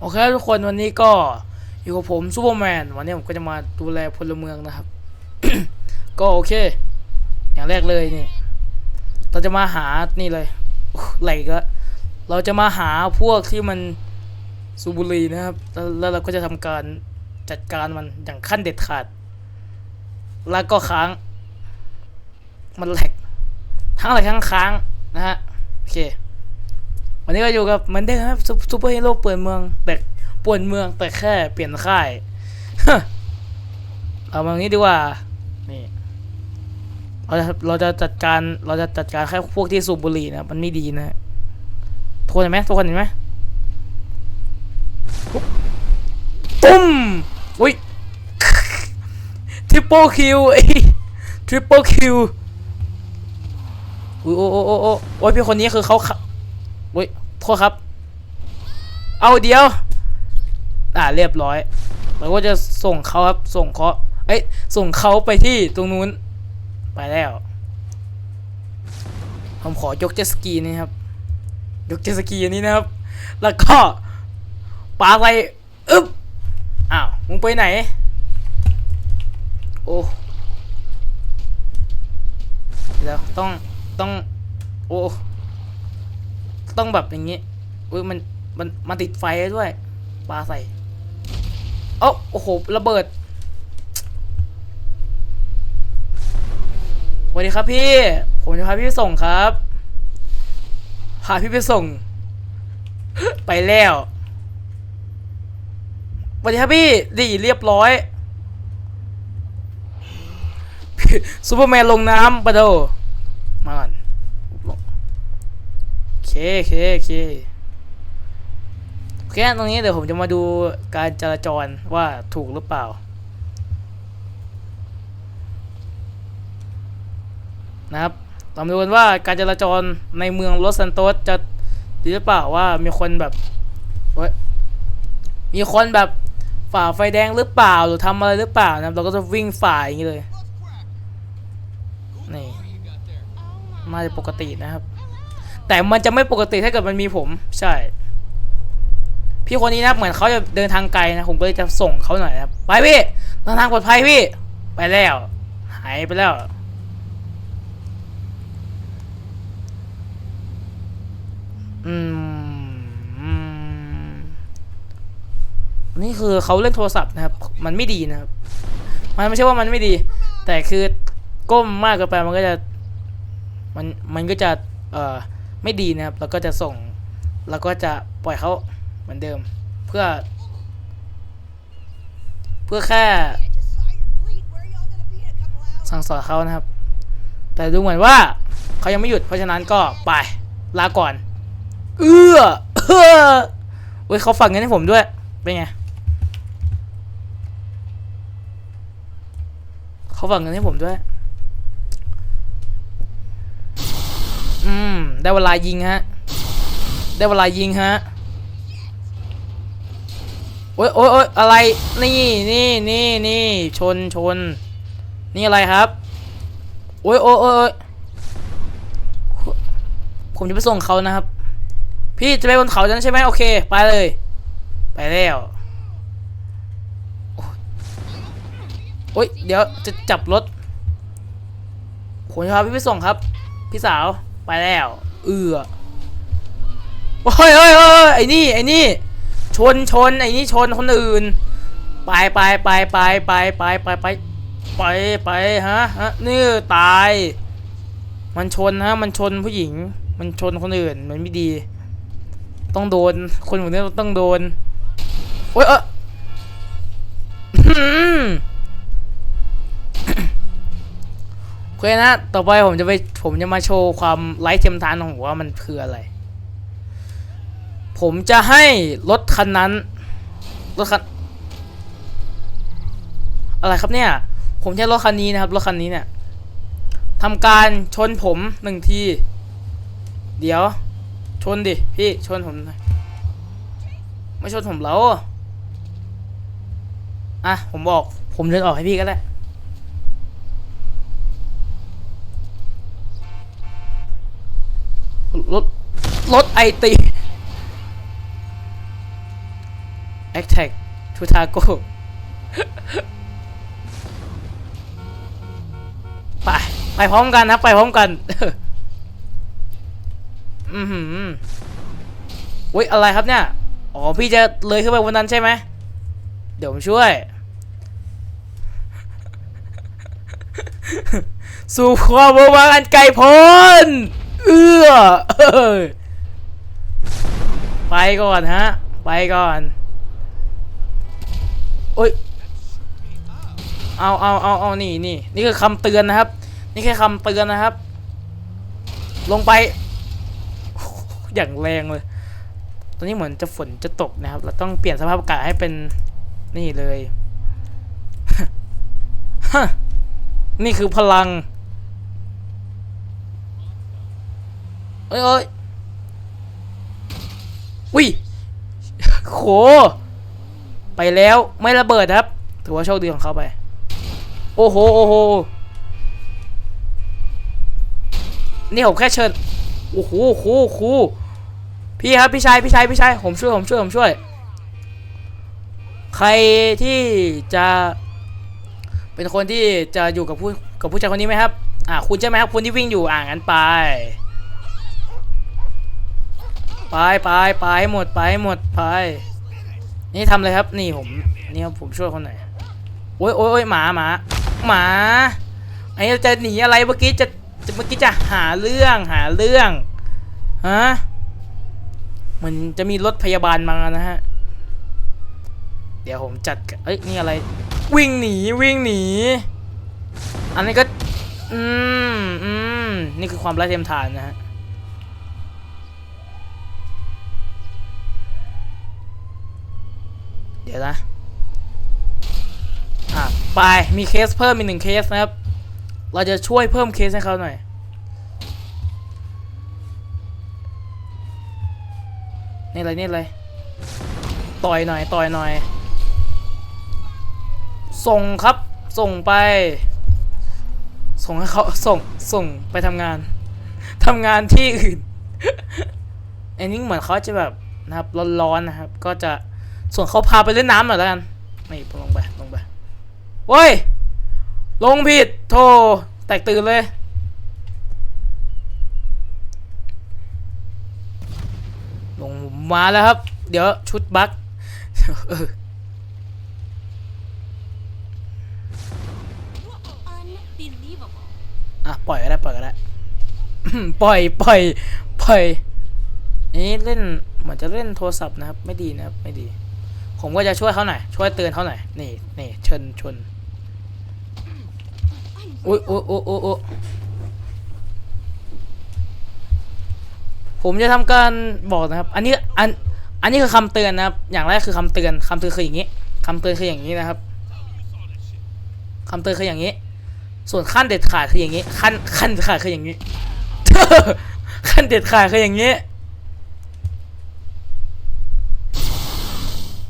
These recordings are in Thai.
โอเคทุกคนวันนี้ก็อยู่กับผมซูเปอร์แมนวันนี้ผมก็จะมาดูแลพลเมืองนะครับ ก็โอเค อย่างแรกเลยนี่ เราจะมาหานี่เลยไหลก็เราจะมาหาพวกที่มันสูบุรีนะครับ แล้วเราก็จะทำการจัดการมันอย่างขั้นเด็ดขาด แล้วก็ค้าง มันแหลกทั้งอะไรทั้งค้างนะฮะโอเค วันนี้ก็อยู่กับเหมือนเดิมครับซุปซูเปอร์ฮีโร่เปิดเมืองแต่ป่วนเมืองแต่แค่เปลี่ยนค่ายเอามาอย่างนี้ดีกว่านี่เราจะเราจะจัดการเราจะจัดการแค่พวกที่สูบบุหรี่นะมันไม่ดีนะทุกคนเห็นไหมทุกคนเห็นไหมตุ้มอุ้ยทริปเปิลคิวไอ้ทริปเปิลคิวอุ้ยโอ้โอ้โอ้โอ้โอ้ยพี่คนนี้คือเขาขับอุ้ย โทษครับ เอาเดียว อ่าเรียบร้อยเราก็จะส่งเขาครับ ส่งเขาเอ้ย ส่งเขาไปที่ตรงนู้น ไปแล้ว ผมขอยกเจสกีนี่ครับ ยกเจสกีอันนี้นะครับ แล้วก็ปาไปอึ๊บ อ้าว มึงไปไหน โอ้เดี๋ยวต้อง ต้อง โอ้ ต้องแบบอย่างงี้อุ้ยมันมันมันติดไฟด้วยปลาใส่เอ้าโอ้โหระเบิดสวัสดีครับพี่ ผมจะพาพี่ไปส่งครับพาพี่ไปส่ง ไปแล้วสวัสดีครับพี่ดีเรียบร้อยซูเปอร์แมนลงน้ำปะโดมาก่อน โอเคโอเคโอเคตรงนี้เดี๋ยวผมจะมาดูการจราจรว่าถูกหรือเปล่า นะครับเรามดูกันว่าการจราจรในเมืองลอสซันโตสจะดีหรือเปล่าว่ามีคนแบบว้มีคนแบบฝ่าไฟแดงหรือเปล่าหรือทำอะไรหรือเปล่านะครับเราก็จะวิ่งฝ่าอย่างนี้เลยนี่มาจะปกตินะครับ แต่มันจะไม่ปกติถ้าเกิดมันมีผม ใช่ พี่คนนี้นะครับเหมือนเขาจะเดินทางไกลนะผมก็เลยจะส่งเขาหน่อยนะครับไปพี่เดินทางปลอดภัยพี่ ไปแล้ว หายไปแล้วอืมอืมนี่คือเขาเล่นโทรศัพท์นะครับ มันไม่ดีนะครับ มันไม่ใช่ว่ามันไม่ดี แต่คือก้มมากเกินไปมันก็จะ มันมันก็จะ เอ่อ ไม่ดีนะครับแล้วก็จะส่งแล้วก็จะปล่อยเขาเหมือนเดิม เพื่อ เพื่อแค่สั่งสอนเขานะครับ แต่ดูเหมือนว่าเขายังไม่หยุดเพราะฉะนั้นก็ไปลาก่อน เอื้อเออเว้ยเขาฝากเงินให้ผมด้วย เป็นไงเขาฝากเงินให้ผมด้วย อืม ได้เวลายิงฮะ ได้เวลายิงฮะ โอ๊ยโอ๊ยโอ๊ยอะไร นี่นี่นี่นี่ชนชน นี่อะไรครับ โอ๊ยโอ๊ยโอ๊ยผมจะไปส่งเขานะครับ พี่จะไปบนเขาจันใช่ไหมโอเค ไปเลย ไปแล้วโอ้ยโอ๊ยเดี๋ยวจะจับรถผมจะพาพี่ไปส่งครับ พี่สาว ไปแล้ว เอือโอ้ยโอ้ยโอ้ยไอ้นี่ไอ้นี่ ชนชนไอ้นี่ชนคนอื่น ไปไปไปไปไปไปไปไปไปไปฮะฮะนี่ตาย มันชนฮะ มันชนผู้หญิง มันชนคนอื่น มันไม่ดี ต้องโดน คนแบบนี้ต้องโดน โอ๊ยเออ เคนะ ต่อไปผมจะไปผมจะมาโชว์ความไร้เทียมทานของผมว่ามันคืออะไร ผมจะให้รถคันนั้นรถคันอะไรครับเนี่ย ผมใช้รถคันนี้นะครับรถคันนี้เนี่ยทำการชนผมหนึ่งที เดี๋ยว ชนดิพี่ชนผมหน่อยไม่ชนผมแล้วอะผมบอก ผมเดินออกให้พี่ก็ได้ รถไอตี attack to target ไป ไปพร้อมกันครับ ไปพร้อมกัน อือหืออุ้ย อะไรครับเนี่ย อ๋อ พี่จะเลยขึ้นไปบนนั้นใช่ไหม เดี๋ยวผมช่วย สู่ความเบาบางอันไกลพ้น เอื้อ ไปก่อนฮะ ไปก่อนโอ้ยเอาเอาเอาเอานี่นี่นี่คือคำเตือนนะครับ นี่แค่คำเตือนนะครับ ลงไป อย่างแรงเลย ตอนนี้เหมือนจะฝนจะตกนะครับ เราต้องเปลี่ยนสภาพอากาศให้เป็นนี่เลยนี่คือพลังเอ้ยเอ้ย อุ้ยโหไปแล้วไม่ระเบิดครับ ถือว่าโชคดีของเขาไป โอ้โหโอ้โหนี่ผมแค่เชิญโอ้โหครูครูพี่ครับพี่ชายพี่ชายพี่ชายผมช่วยผมช่วยผมช่วย ใครที่จะเป็นคนที่จะอยู่กับผู้กับผู้ชายคนนี้ไหมครับ อ่าคุณใช่ไหมครับคุณที่วิ่งอยู่อ่างั้นไป ไปไปไปให้หมดไปให้หมดไปนี่ทำเลยครับนี่ผมนี่ครับผมช่วยคนไหนอยโอ้ยโอ้ยโอ้ยหมาหมาหมาไอ้จะหนีอะไรเมื่อกี้จะจะเมื่อกี้จะหาเรื่องหาเรื่องฮะมันจะมีรถพยาบาลมานะฮะเดี๋ยวผมจัดกะเอ้ยนี่อะไร วิ่งหนีวิ่งหนี อันนี้ก็อืมอืมนี่คือความไร้เทียมทานนะฮะ ดี๋ยวนะอะไปมีเคสเพิ่มอีกหนึ่งเคสนะครับ เราจะช่วยเพิ่มเคสให้เขาหน่อยนี่อะไรนี่อะไรต่อยหน่อยต่อยหน่อย ส่งครับส่งไป ส่งให้เขาส่งส่งไปทำงานทำงานที่อื่นอันนี้เหมือนเขาจะแบบนะครับร้อนๆนะครับ ก็จะ ส่วนเขาพาไปเล่นน้ำหน่อยแล้วกัน นี่ลงไป ลงไปโว้ย ลงผิด โทแตกตื่นเลย ลงมาแล้วครับ เดี๋ยวชุดบั๊กอะ ปล่อยก็ได้ ปล่อยก็ได้ ปล่อย ปล่อย ปล่อยอันนี้เล่นเหมือนจะเล่นโทรศัพท์นะครับ ไม่ดีนะครับ ไม่ดี ผมก็จะช่วยเขาหน่อยช่วยเตือนเขาหน่อยนี่นี่เชิญชนอุ้ยอุ้ยอุ้ยอุ้ยอุ้ยผมจะทำการบอกนะครับ อันนี้อันอันนี้คือคำเตือนนะครับ อย่างแรกคือคำเตือนคำเตือนคืออย่างนี้คำเตือนคืออย่างนี้นะครับคำเตือนคืออย่างนี้ ส่วนขั้นเด็ดขาดคืออย่างนี้ ขั้นขั้นเด็ดขาดคืออย่างนี้ขั้นเด็ดขาดคืออย่างนี้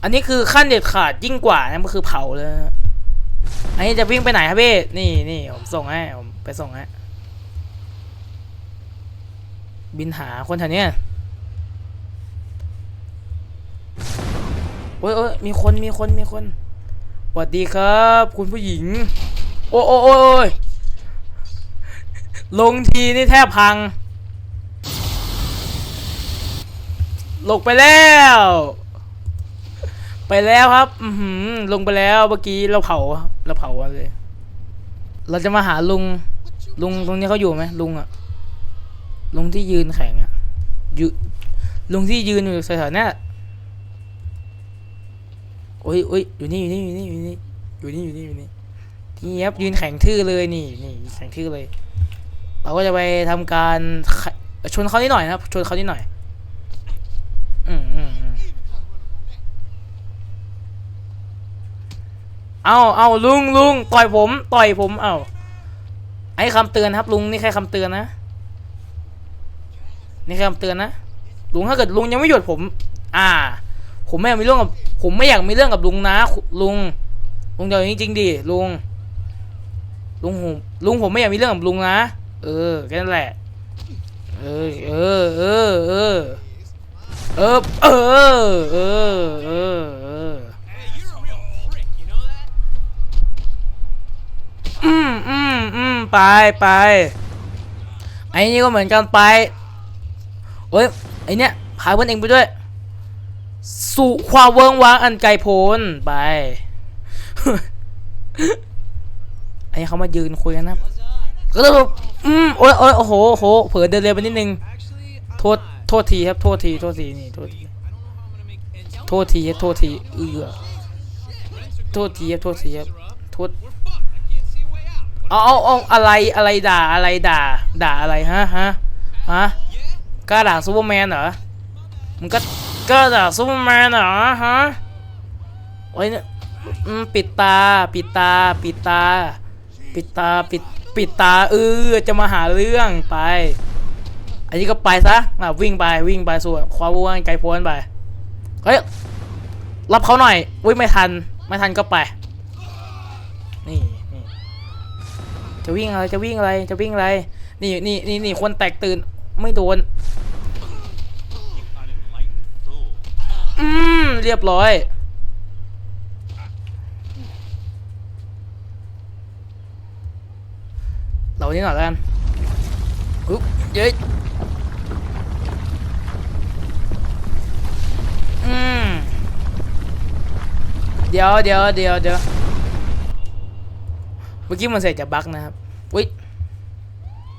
อันนี้คือขั้นเด็ดขาดยิ่งกว่านะมันคือเผาเลยนะอันนี้จะวิ่งไปไหนครับพี่ นี่นี่ผมส่งให้ผมไปส่งให้บินหาคนแถวเนี้ยโอ้ยโอ้ยมีคนมีคนมีคนสวัสดีครับ คุณผู้หญิง โอ้โอ้โอ้ยลงทีนี่แทบพัง ลงไปแล้ว ไปแล้วครับ อืลงไปแล้วเมื่อกี้เราเผาเราเผาเลย เราจะมาหาลุง ลุงตรงนี้เขาอยู่ไหมลุงอะลุงที่ยืนแข็งอะยืนลุงที่ยืนอยู่แถวๆนี้ยโอ้ยโอ้ยอยู่นี่อยู่นี่อยู่นี่อยู่นี่อยู่นี่อยู่นี่อยู่นี่ที่ครับยืนแข็งทื่อเลยนี่นี่แข็งทื่อเลย เราก็จะไปทำการชนเขานิดหน่อยนะครับชนเขานิดหน่อย อืมอืมอืม เอาเอาลุงลุงต่อยผมต่อยผมเอาไอ้คำเตือนครับลุงนี่แค่คำเตือนนะ นี่แค่คำเตือนนะลุงถ้าเกิดลุงยังไม่หยุดผม อ่า ผมไม่อยากมีเรื่องกับ ผมไม่อยากมีเรื่องกับลุงนะ ลุง ลุงเดี๋ยวนี้จริงๆดิลุง ลุงผมลุงผมไม่อยากมีเรื่องกับลุงนะ เออแค่นั้นแหละ เออ เออ เออ เออ เออ เออ เออ เออ เออไปไปไอ้นี่ก็เหมือนกันไปเอ้ยไอ้เนี่ยพาเพื่อนเองไปด้วย สู่ความเวิงว้างอันไกลโพ้นไปไอ้เขามายืนคุยกันนะก็เลยแบบอืมโอ้ยโอ้ยโอ้โหโอ้โหเผลอเดินเร็วไปนิดนึงโทษโทษทีครับโทษทีโทษทีนี่โทษทีโทษทีครับโทษทีเอือโทษทีครับโทษทีครับโทษ เอาเอาเอาอะไรอะไรด่าอะไรด่า ด่าอะไรฮะฮะฮะกล้าด่าซูเปอร์แมนเหรอมึงก็กล้าด่าซูเปอร์แมนเหรอฮะโอ้ยเนี่ยอืมปิดตาปิดตาปิดตา ปิดตาปิดปิดตาเออจะมาหาเรื่องไป อันนี้ก็ไปซะอะวิ่งไปวิ่งไปส่วนความว่างไกลโพ้นไปเฮ้ยรับเขาหน่อยอุ้ยไม่ทัน ไม่ทันก็ไป นี่นี่ จะวิ่งอะไรจะวิ่งอะไรจะวิ่งอะไร นี่นี่นี่นี่คนแตกตื่นไม่โดนอืมเรียบร้อยเรานี่หน่อยแล้วกันอุ๊บเย้ยอืมเดี๋ยวเดี๋ยวเดี๋ยวเดี๋ยว มื่อกี้มันเสร็จะบั๊กนะครับอุ๊ย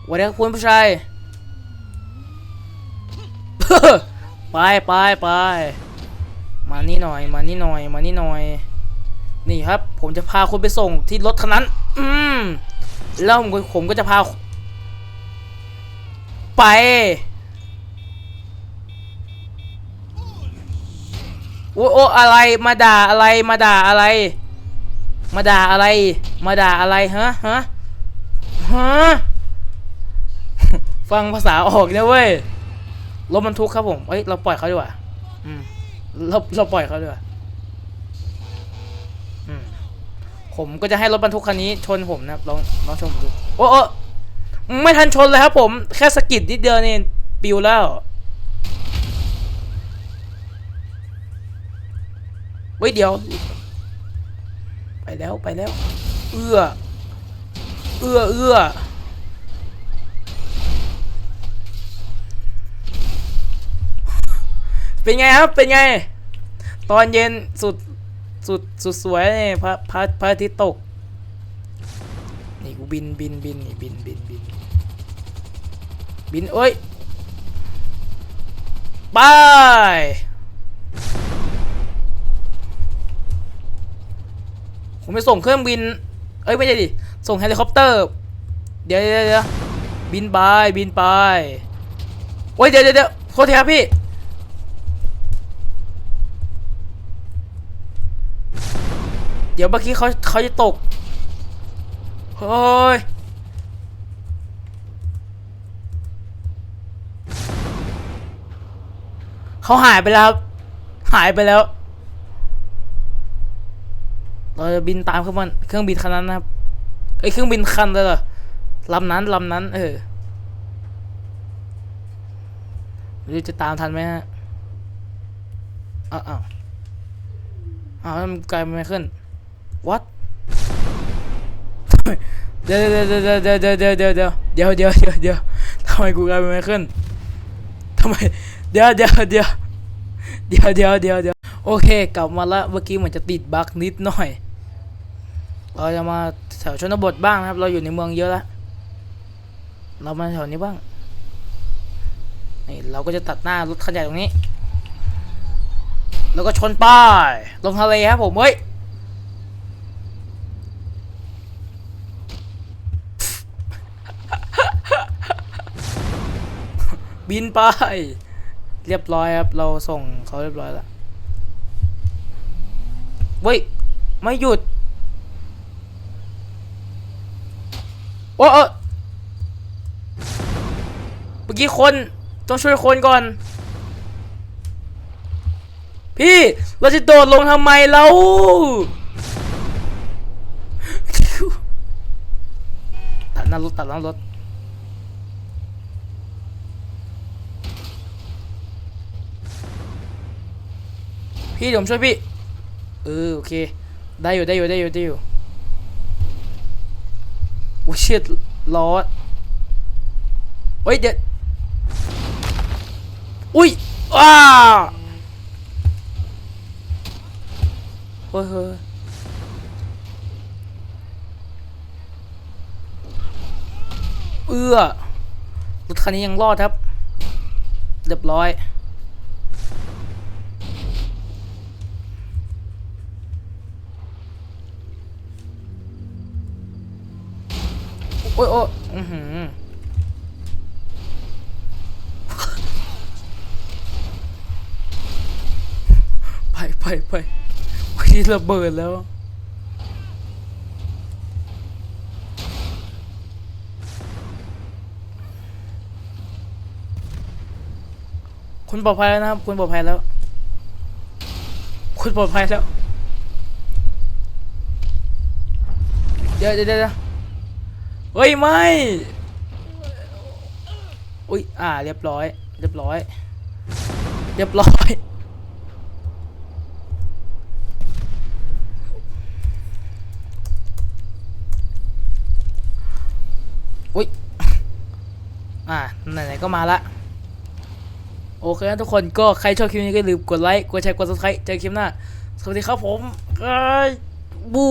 วันนี้คุณผู้ชายไปไปไปมานี่หน่อยมานี่หน่อยมานี่หน่อย นี่ครับ ผมจะพาคุณไปส่งที่รถคันนั้น อืมแล้วผมก็ผมก็จะพา ไป โอ้โอ้อะไรมาด่าอะไรมาด่าอะไร มาด่าอะไร มาด่าอะไรฮะฮะฮะฟังภาษาออกนะเว้ยรถบรรทุกครับผมเอ้ยเราปล่อยเขาดีกว่าอืมเราเราปล่อยเขาดีกว่าอืมผมก็จะให้รถบรรทุกคันนี้ชนผมนะครับลองลองชมดูโอ้โอ้ไม่ทันชนเลยครับผม แค่สกิดนิดเดียวนี่ปิวแล้วเว้ยเดี๋ยว แล้วไปแล้ว เอื้อ เอื้อเอื้อเป็นไงครับ เป็นไง ตอนเย็นสุดสุดสุดสวยนี่พระพระพระอาทิตย์ตก นี่กูบินบินบินนี่บินบินบินบินเอ้ยไป ผมไปส่งเครื่องบิน เอ้ยไม่ใช่ดิ ส่งเฮลิคอปเตอร์ เดี๋ยวเดี๋ยวเดี๋ยวบินไปบินไป โอ้ยเดี๋ยวเดี๋ยวเดี๋ยวโทษทีครับพี่เดี๋ยวเมื่อกี้เขาเขาจะตก เฮ้ย เขาหายไปแล้ว หายไปแล้ว เราจะบินตามเครื่องบินเครื่องบินคันนั้นนะครับไอเครื่องบินคันเลยเหรอลำนั้นลำนั้น เออไม่รู้จะตามทันไหมฮะอ้าวอ้าวอ้าวมันกลายเป็นไมเคิล what เดี๋ยวเดี๋ยวเดี๋ยวเดี๋ยวเดี๋ยวเดี๋ยวเดี๋ยวเดี๋ยวเดี๋ยวเดี๋ยวเดี๋ยวเดี๋ยวทำไมกูกลายเป็นไมเคิลทำไมเดี๋ยวเดี๋ยวเดี๋ยวเดี๋ยวเดี๋ยวเดี๋ยวเดี๋ยว โอเคกลับมาละเมื่อกี้เหมือนจะติดบั๊กนิดหน่อย เราจะมาแถวชนบทบ้างนะครับ เราอยู่ในเมืองเยอะล้วเรามาแถวนี้บ้างนี่เราก็จะตัดหน้ารถคันใหญ่ตรงนี้ แล้วก็ชนป้ายลงทะเลครับผมเฮ้ยบินไป เรียบร้อยครับ เราส่งเขาเรียบร้อยแล้ว เว้ย ไม่หยุด โอ้เออเมื่อกี้คนต้องช่วยคนก่อน พี่ เราจะโดดลงทำไมเราตัดหน้ารถตัดหน้ารถพี่ผมช่วยพี่ เออโอเค ได้อยู่ได้อยู่ได้อยู่ได้อยู่โอ้เชิดล้อเฮ้ยเดี๋ยวอุ้ยว้าเฮ้ยเฮ้ยเอื้อรถคันนี้ยังรอดครับ เรียบร้อย โอ้ยโอ้ยอือหือไปไปไปวันระเบิดแล้วคุณปลอดภัยแล้วนะครับ คุณปลอดภัยแล้ว คุณปลอดภัยแล้ว เดี๋ยวเดี๋ยวเดี๋ยว เฮ้ยไม่อุ้ยอ่า เรียบร้อย เรียบร้อย เรียบร้อยอุ้ยอ่าไหนๆก็มาละโอเคนะทุกคนก็ใครชอบคลิปนี้ก็ลืมกดไลค์กดแชร์กด subscribe เจอคลิปหน้า สวัสดีครับผมเอ้บู